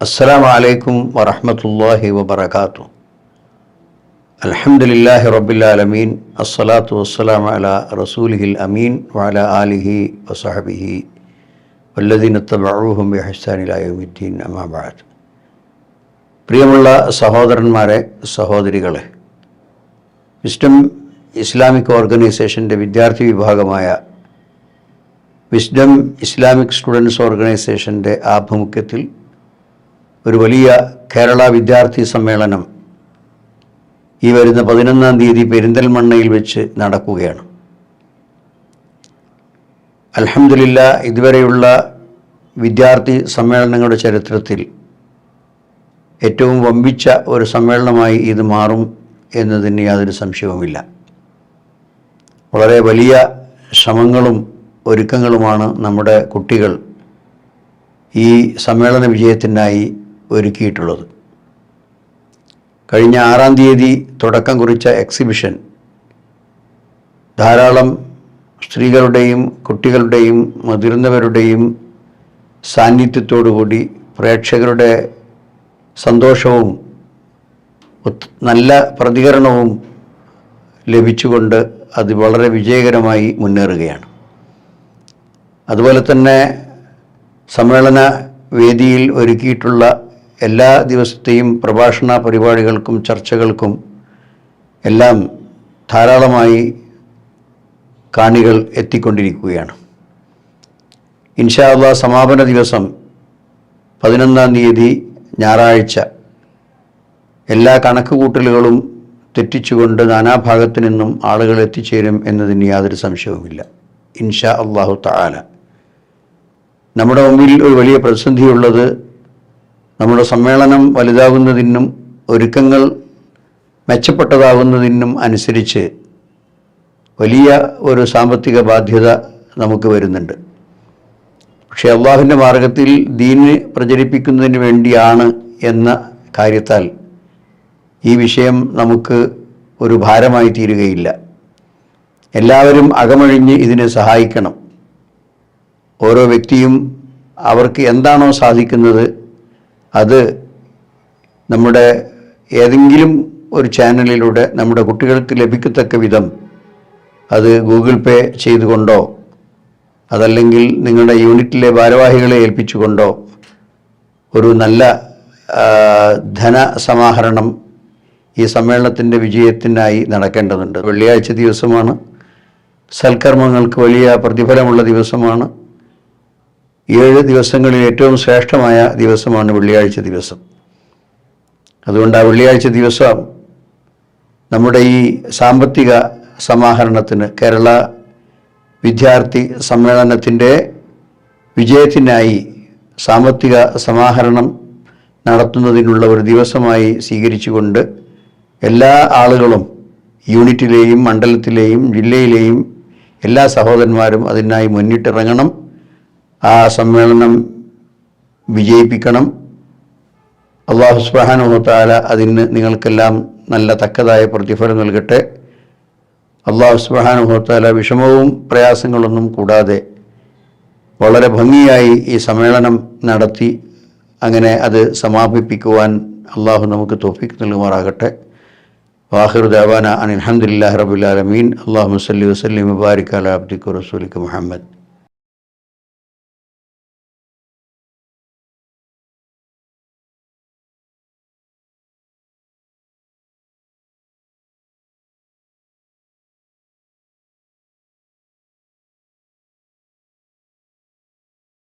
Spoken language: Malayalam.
അസ്സലാമു അലൈക്കും വറഹമത്തല്ലാഹി വബർക്കാത്തു അലഹമുല്ലാഹി റബ്ബിലാലമീൻ അസ്സലാത്തു വസ്സലാം അല റസൂലിഹിൽ അമീൻ വല ആലിഹി വസഹബിഹി വല്ലദീൻ തബഅഹും ബിഹസാനിലായുദ്ദീൻ അമാബാദ് പ്രിയമുള്ള സഹോദരന്മാരെ സഹോദരികളെ വിസ്ഡം ഇസ്ലാമിക് ഓർഗനൈസേഷന്റെ വിദ്യാർത്ഥി വിഭാഗമായ വിസ്ഡം ഇസ്ലാമിക് സ്റ്റുഡൻസ് ഓർഗനൈസേഷന്റെ ആഭിമുഖ്യത്തിൽ ഒരു വലിയ കേരള വിദ്യാർത്ഥി സമ്മേളനം ഈ വരുന്ന പതിനൊന്നാം തീയതി പെരിന്തൽമണ്ണയിൽ വെച്ച് നടക്കുകയാണ്. അലഹമില്ല ഇതുവരെയുള്ള വിദ്യാർത്ഥി സമ്മേളനങ്ങളുടെ ചരിത്രത്തിൽ ഏറ്റവും വമ്പിച്ച ഒരു സമ്മേളനമായി ഇത് മാറും എന്നതിന് യാതൊരു സംശയവുമില്ല. വളരെ വലിയ ശ്രമങ്ങളും ഒരുക്കങ്ങളുമാണ് നമ്മുടെ കുട്ടികൾ ഈ സമ്മേളന വിജയത്തിനായി ഒരുക്കിയിട്ടുള്ളത്. കഴിഞ്ഞ ആറാം തീയതി തുടക്കം കുറിച്ച എക്സിബിഷൻ ധാരാളം സ്ത്രീകളുടെയും കുട്ടികളുടെയും മുതിർന്നവരുടെയും സാന്നിധ്യത്തോടുകൂടി പ്രേക്ഷകരുടെ സന്തോഷവും നല്ല പ്രതികരണവും ലഭിച്ചുകൊണ്ട് അത് വളരെ വിജയകരമായി മുന്നേറുകയാണ്. അതുപോലെ തന്നെ സമ്മേളന വേദിയിൽ ഒരുക്കിയിട്ടുള്ള എല്ലാ ദിവസത്തെയും പ്രഭാഷണ പരിപാടികൾക്കും ചർച്ചകൾക്കും എല്ലാം ധാരാളമായി കാണികൾ എത്തിക്കൊണ്ടിരിക്കുകയാണ്. ഇൻഷാള്ള സമാപന ദിവസം പതിനൊന്നാം തീയതി ഞായറാഴ്ച എല്ലാ കണക്കുകൂട്ടലുകളും തെറ്റിച്ചുകൊണ്ട് നാനാഭാഗത്തു നിന്നും ആളുകൾ എത്തിച്ചേരും എന്നതിന് യാതൊരു സംശയവുമില്ല. ഇൻഷാ അള്ളാഹു തആല. നമ്മുടെ മുമ്പിൽ ഒരു വലിയ പ്രതിസന്ധിയുള്ളത് നമ്മുടെ സമ്മേളനം വലുതാകുന്നതിനും ഒരുക്കങ്ങൾ മെച്ചപ്പെട്ടതാകുന്നതിനും അനുസരിച്ച് വലിയ ഒരു സാമ്പത്തിക ബാധ്യത നമുക്ക് വരുന്നുണ്ട്. പക്ഷേ അള്ളാഹുവിന്റെ മാർഗത്തിൽ ദീന് പ്രചരിപ്പിക്കുന്നതിന് വേണ്ടിയാണ് എന്ന കാര്യത്താൽ ഈ വിഷയം നമുക്ക് ഒരു ഭാരമായി തീരുകയില്ല. എല്ലാവരും അകമഴിഞ്ഞ് ഇതിനെ സഹായിക്കണം. ഓരോ വ്യക്തിയും അവർക്ക് എന്താണോ സാധിക്കുന്നത് അത് നമ്മുടെ ഏതെങ്കിലും ഒരു ചാനലിലൂടെ നമ്മുടെ കുട്ടികൾക്ക് ലഭിക്കത്തക്ക വിധം അത് ഗൂഗിൾ പേ ചെയ്തുകൊണ്ടോ അതല്ലെങ്കിൽ നിങ്ങളുടെ യൂണിറ്റിലെ ഭാരവാഹികളെ ഏൽപ്പിച്ചുകൊണ്ടോ ഒരു നല്ല ധനസമാഹരണം ഈ സമ്മേളനത്തിന്റെ വിജയത്തിനായി നടക്കേണ്ടതുണ്ട്. വെള്ളിയാഴ്ച ദിവസമാണ്. സൽക്കർമ്മങ്ങൾക്ക് വലിയ പ്രതിഫലമുള്ള ദിവസമാണ്. ഏഴ് ദിവസങ്ങളിൽ ഏറ്റവും ശ്രേഷ്ഠമായ ദിവസമാണ് വെള്ളിയാഴ്ച ദിവസം. അതുകൊണ്ട് ആ വെള്ളിയാഴ്ച ദിവസം നമ്മുടെ ഈ സാമ്പത്തിക സമാഹരണത്തിന് കേരള വിദ്യാർത്ഥി സമ്മേളനത്തിന്റെ വിജയത്തിനായി സാമ്പത്തിക സമാഹരണം നടത്തുന്നതിനുള്ള ഒരു ദിവസമായി സ്വീകരിച്ചുകൊണ്ട് എല്ലാ ആളുകളും യൂണിറ്റിലെയും മണ്ഡലത്തിലെയും ജില്ലയിലെയും എല്ലാ സഹോദരന്മാരും അതിനായി മുന്നിട്ടിറങ്ങണം. ആ സമ്മേളനം വിജയിപ്പിക്കണം. അള്ളാഹു സുബാനുഹത്താല അതിന് നിങ്ങൾക്കെല്ലാം നല്ല തക്കതായ പ്രതിഫലം നൽകട്ടെ. അള്ളാഹു സുബാനുഹത്താല വിഷമവും പ്രയാസങ്ങളൊന്നും കൂടാതെ വളരെ ഭംഗിയായി ഈ സമ്മേളനം നടത്തി അങ്ങനെ അത് സമാപിപ്പിക്കുവാൻ അള്ളാഹു നമുക്ക് തോഫിക്ക് നൽകുമാറാകട്ടെ. വാഹിറു ദേവാന അനിൽഹമ്മദില്ലാ റബുലാലമീൻ അള്ളാഹു സല്ലി വസ്ലി മുബാരിക് അല അബ്ദിഖു റസൂലിക്ക് മുഹമ്മദ്.